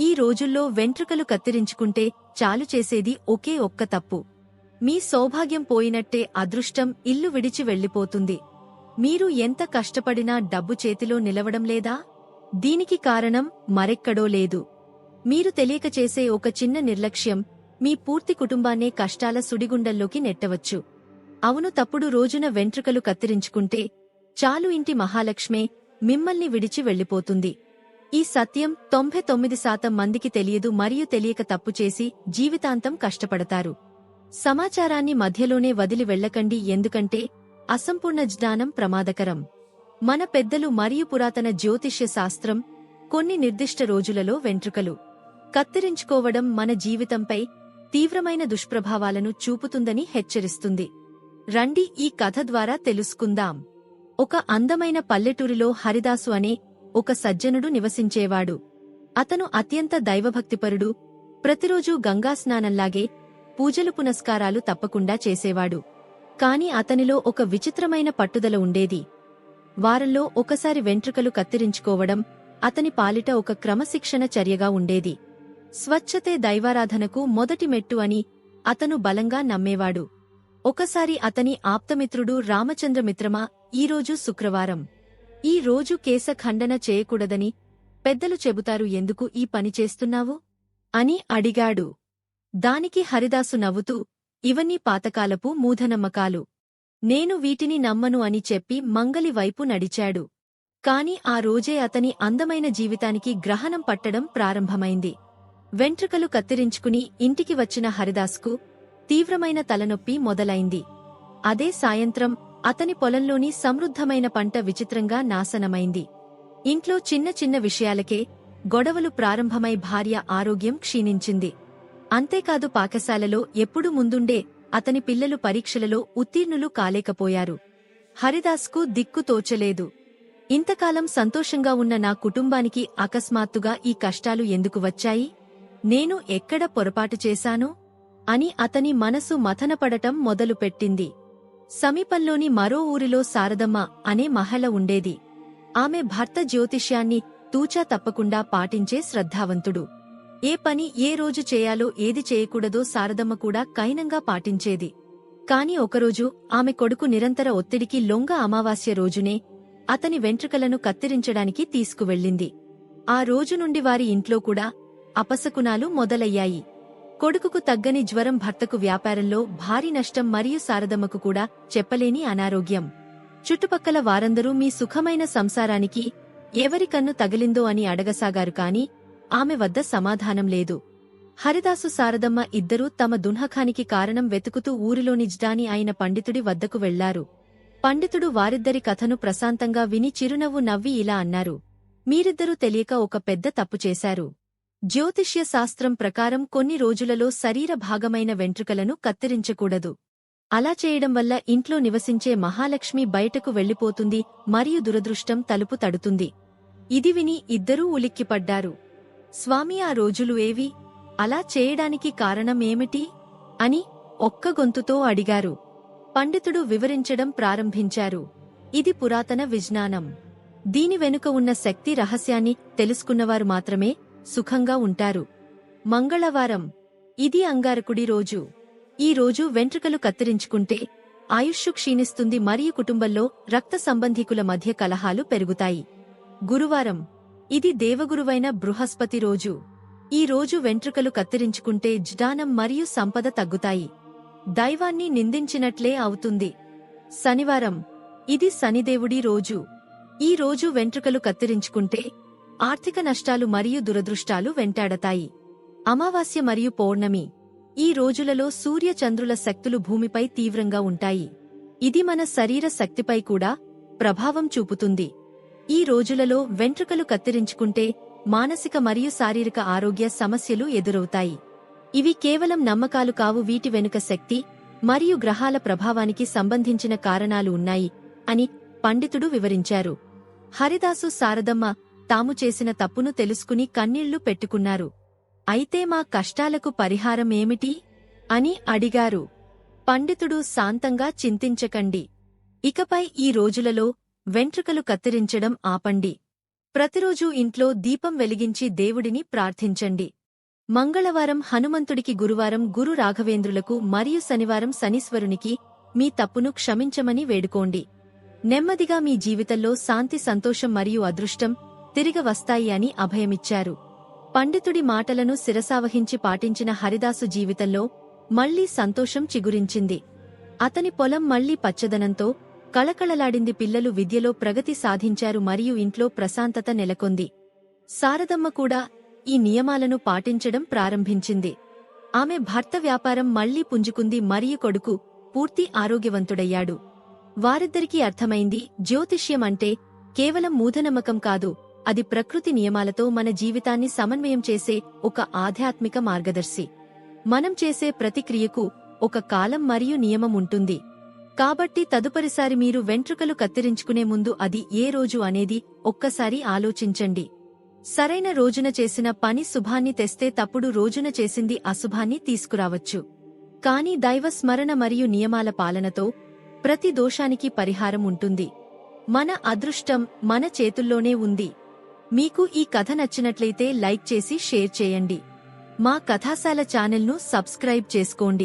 ఈ రోజుల్లో వెంట్రుకలు కత్తిరించుకుంటే చాలు చేసేది ఒకే ఒక్క తప్పు. మీ సౌభాగ్యం పోయినట్టే అదృష్టం ఇల్లు విడిచి వెళ్ళిపోతుంది. మీరు ఎంత కష్టపడినా డబ్బు చేతిలో నిలవడం లేదా? దీనికి కారణం మరెక్కడో లేదు. మీరు తెలియక చేసే ఒక చిన్న నిర్లక్ష్యం మీ పూర్తి కుటుంబాన్నే కష్టాల సుడిగుండల్లోకి నెట్టవచ్చు. అవును తప్పుడు రోజున వెంట్రుకలు కత్తిరించుకుంటే చాలు ఇంటి మహాలక్ష్మే మిమ్మల్ని విడిచి వెళ్ళిపోతుంది. ఈ సత్యం తొంభై తొమ్మిది శాతం మందికి తెలియదు మరియు తెలియక తప్పు చేసి జీవితాంతం కష్టపడతారు. సమాచారాన్ని మధ్యలోనే వదిలి వెళ్ళకండి ఎందుకంటే అసంపూర్ణ జ్ఞానం ప్రమాదకరం. మన పెద్దలు మరియు పురాతన జ్యోతిష్య శాస్త్రం కొన్ని నిర్దిష్ట రోజులలో వెంట్రుకలు. కత్తిరించుకోవడం మన జీవితంపై తీవ్రమైన దుష్ప్రభావాలను చూపుతుందని హెచ్చరిస్తుంది. రండి ఈ కథ ద్వారా తెలుసుకుందాం. ఒక అందమైన పల్లెటూరిలో హరిదాసు అనే ఒక సజ్జనుడు నివసించేవాడు. అతను అత్యంత దైవభక్తిపరుడు. ప్రతిరోజూ గంగాస్నానంలాగే పూజలు పునస్కారాలు తప్పకుండా చేసేవాడు. కాని అతనిలో ఒక విచిత్రమైన పట్టుదల ఉండేది. వారంలో ఒకసారి వెంట్రుకలు కత్తిరించుకోవడం అతని పాలిట ఒక క్రమశిక్షణ చర్యగా ఉండేది. స్వచ్ఛతే దైవారాధనకు మొదటి మెట్టు అని అతను బలంగా నమ్మేవాడు. ఒకసారి అతని ఆప్తమిత్రుడు రామచంద్రమిత్రమా ఈరోజు శుక్రవారం. ఈ రోజు కేశ ఖండన చేయకూడదని పెద్దలు చెబుతారు ఎందుకు ఈ పని చేస్తున్నావు? అని అడిగాడు. దానికి హరిదాసు నవ్వుతూ ఇవన్నీ పాతకాలపు మూఢనమ్మకాలు. నేను వీటిని నమ్మను అని చెప్పి మంగలి వైపు నడిచాడు. కాని ఆ రోజే అతని అందమైన జీవితానికి గ్రహణం పట్టడం ప్రారంభమైంది. వెంట్రుకలు కత్తిరించుకుని ఇంటికి వచ్చిన హరిదాస్కు తీవ్రమైన తలనొప్పి మొదలైంది. అదే సాయంత్రం అతని పొలంలోని సమృద్ధమైన పంట విచిత్రంగా నాశనమైంది. ఇంట్లో చిన్న చిన్న విషయాలకే గొడవలు ప్రారంభమై భార్య ఆరోగ్యం క్షీణించింది. అంతేకాదు పాకశాలలో ఎప్పుడు ముందుండే అతని పిల్లలు పరీక్షలలో ఉత్తీర్ణులు కాలేకపోయారు. హరిదాస్కు దిక్కు తోచలేదు. ఇంతకాలం సంతోషంగా ఉన్న నా కుటుంబానికి అకస్మాత్తుగా ఈ కష్టాలు ఎందుకు వచ్చాయి? నేను ఎక్కడ పొరపాటు చేశాను? అని అతని మనసు మథనపడటం మొదలుపెట్టింది. సమీపంలోని మరో ఊరిలో శారదమ్మ అనే మహల ఉండేది. ఆమె భర్త జ్యోతిష్యాన్ని తూచా తప్పకుండా పాటించే శ్రద్ధావంతుడు. ఏ పని ఏ రోజు చేయాలో ఏది చేయకూడదో శారదమ్మ కూడా కైనంగా పాటించేది. కాని ఒకరోజు ఆమె కొడుకు నిరంతర ఒత్తిడికి లొంగ అమావాస్య రోజునే అతని వెంట్రుకలను కత్తిరించడానికి తీసుకువెళ్ళింది. ఆ రోజు నుండి వారి ఇంట్లో కూడా అపశకునాలు మొదలయ్యాయి. కొడుకుకు తగ్గని జ్వరం భర్తకు వ్యాపారంలో భారీ నష్టం మరియు శారదమ్మకు కూడా చెప్పలేని అనారోగ్యం. చుట్టుపక్కల వారందరూ మీ సుఖమైన సంసారానికి ఎవరి కన్ను తగిలిందో అని అడగసాగారు కాని ఆమె వద్ద సమాధానం లేదు. హరిదాసు శారదమ్మ ఇద్దరూ తమ దున్హఖానికి కారణం వెతుకుతూ ఊరిలోని జ్డాని అయిన పండితుడి వద్దకు వెళ్ళారు. పండితుడు వారిద్దరి కథను ప్రశాంతంగా విని చిరునవ్వు నవ్వి ఇలా అన్నారు. మీరిద్దరూ తెలియక ఒక పెద్ద తప్పు చేశారు. జ్యోతిష్య శాస్త్రం ప్రకారం కొన్ని రోజులలో శరీర భాగమైన వెంట్రుకలను కత్తిరించకూడదు. అలా చేయడం వల్ల ఇంట్లో నివసించే మహాలక్ష్మి బయటకు వెళ్ళిపోతుంది మరియు దురదృష్టం తలుపు తడుతుంది. ఇది విని ఇద్దరూ ఉలిక్కిపడ్డారు. స్వామి ఆ రోజులు ఏవి? అలా చేయడానికి కారణం ఏమిటి అని ఒక్క గొంతుతో అడిగారు. పండితుడు వివరించడం ప్రారంభించారు. ఇది పురాతన విజ్ఞానం. దీని వెనుక ఉన్న శక్తి రహస్యాన్ని తెలుసుకున్నవారు మాత్రమే సుఖంగా ఉంటారు. మంగళవారం ఇది అంగారకుడి రోజు. ఈ రోజు వెంట్రుకలు కత్తిరించుకుంటే ఆయుష్షు క్షీణిస్తుంది మరియు కుటుంబంలో రక్త సంబంధికుల మధ్య కలహాలు పెరుగుతాయి. గురువారం ఇది దేవగురువైన బృహస్పతి రోజు. ఈ రోజు వెంట్రుకలు కత్తిరించుకుంటే జ్ఞానం మరియు సంపద తగ్గుతాయి. దైవాన్ని నిందించినట్లే అవుతుంది. శనివారం ఇది శనిదేవుడి రోజు. ఈ రోజు వెంట్రుకలు కత్తిరించుకుంటే ఆర్థిక నష్టాలు మరియు దురదృష్టాలు వెంటాడతాయి. అమావాస్య మరియు పౌర్ణమి ఈ రోజులలో సూర్య చంద్రుల శక్తులు భూమిపై తీవ్రంగా ఉంటాయి. ఇది మన శరీర శక్తిపై కూడా ప్రభావం చూపుతుంది. ఈ రోజులలో వెంట్రుకలు కత్తిరించుకుంటే మానసిక మరియు శారీరక ఆరోగ్య సమస్యలు ఎదురవుతాయి. ఇవి కేవలం నమ్మకాలు కావు వీటి వెనుక శక్తి మరియు గ్రహాల ప్రభావానికి సంబంధించిన కారణాలు ఉన్నాయి అని పండితుడు వివరించారు. హరిదాసు శారదమ్మ తాము చేసిన తప్పును తెలుసుకుని కన్నీళ్ళు పెట్టుకున్నారు. అయితే మా కష్టాలకు పరిహారం ఏమిటి? అని అడిగారు. పండితుడు శాంతంగా చింతించకండి. ఇకపై ఈ రోజులలో వెంట్రుకలు కత్తిరించడం ఆపండి. ప్రతిరోజూ ఇంట్లో దీపం వెలిగించి దేవుడిని ప్రార్థించండి. మంగళవారం హనుమంతుడికి గురువారం గురు రాఘవేంద్రులకు మరియు శనివారం శనీశ్వరునికి మీ తప్పును క్షమించమని వేడుకోండి. నెమ్మదిగా మీ జీవితంలో శాంతి సంతోషం మరియు అదృష్టం తిరిగి వస్తాయి అని అభయమిచ్చారు. పండితుడి మాటలను శిరసావహించి పాటించిన హరిదాసు జీవితంలో మళ్ళీ సంతోషం చిగురించింది. అతని పొలం మళ్ళీ పచ్చదనంతో కళకళలాడింది పిల్లలు విద్యలో ప్రగతి సాధించారు మరియు ఇంట్లో ప్రశాంతత నెలకొంది. శారదమ్మ కూడా ఈ నియమాలను పాటించడం ప్రారంభించింది. ఆమె భర్త వ్యాపారం మళ్ళీ పుంజుకుంది మరియు కొడుకు పూర్తి ఆరోగ్యవంతుడయ్యాడు. వారిద్దరికీ అర్థమైంది జ్యోతిష్యం అంటే కేవలం మూఢనమ్మకం కాదు అది ప్రకృతి నియమాలతో మన జీవితాన్ని సమన్వయం చేసే ఒక ఆధ్యాత్మిక మార్గదర్శి. మనం చేసే ప్రతిక్రియకు ఒక కాలం మరియు నియమం ఉంటుంది. కాబట్టి తదుపరిసారి మీరు వెంట్రుకలు కత్తిరించుకునే ముందు అది ఏ రోజు అనేది ఒక్కసారి ఆలోచించండి. సరైన రోజున చేసిన పని శుభాన్ని తెస్తే తప్పుడు రోజున చేసింది అశుభాన్ని తీసుకురావచ్చు. కాని దైవ స్మరణ మరియు నియమాల పాలనతో ప్రతి దోషానికి పరిహారం ఉంటుంది. మన అదృష్టం మన చేతుల్లోనే ఉంది. మీకు ఈ కథ నచ్చినట్లయితే లైక్ చేసి షేర్ చేయండి. మా కథాశాల ఛానల్ను సబ్స్క్రైబ్ చేసుకోండి.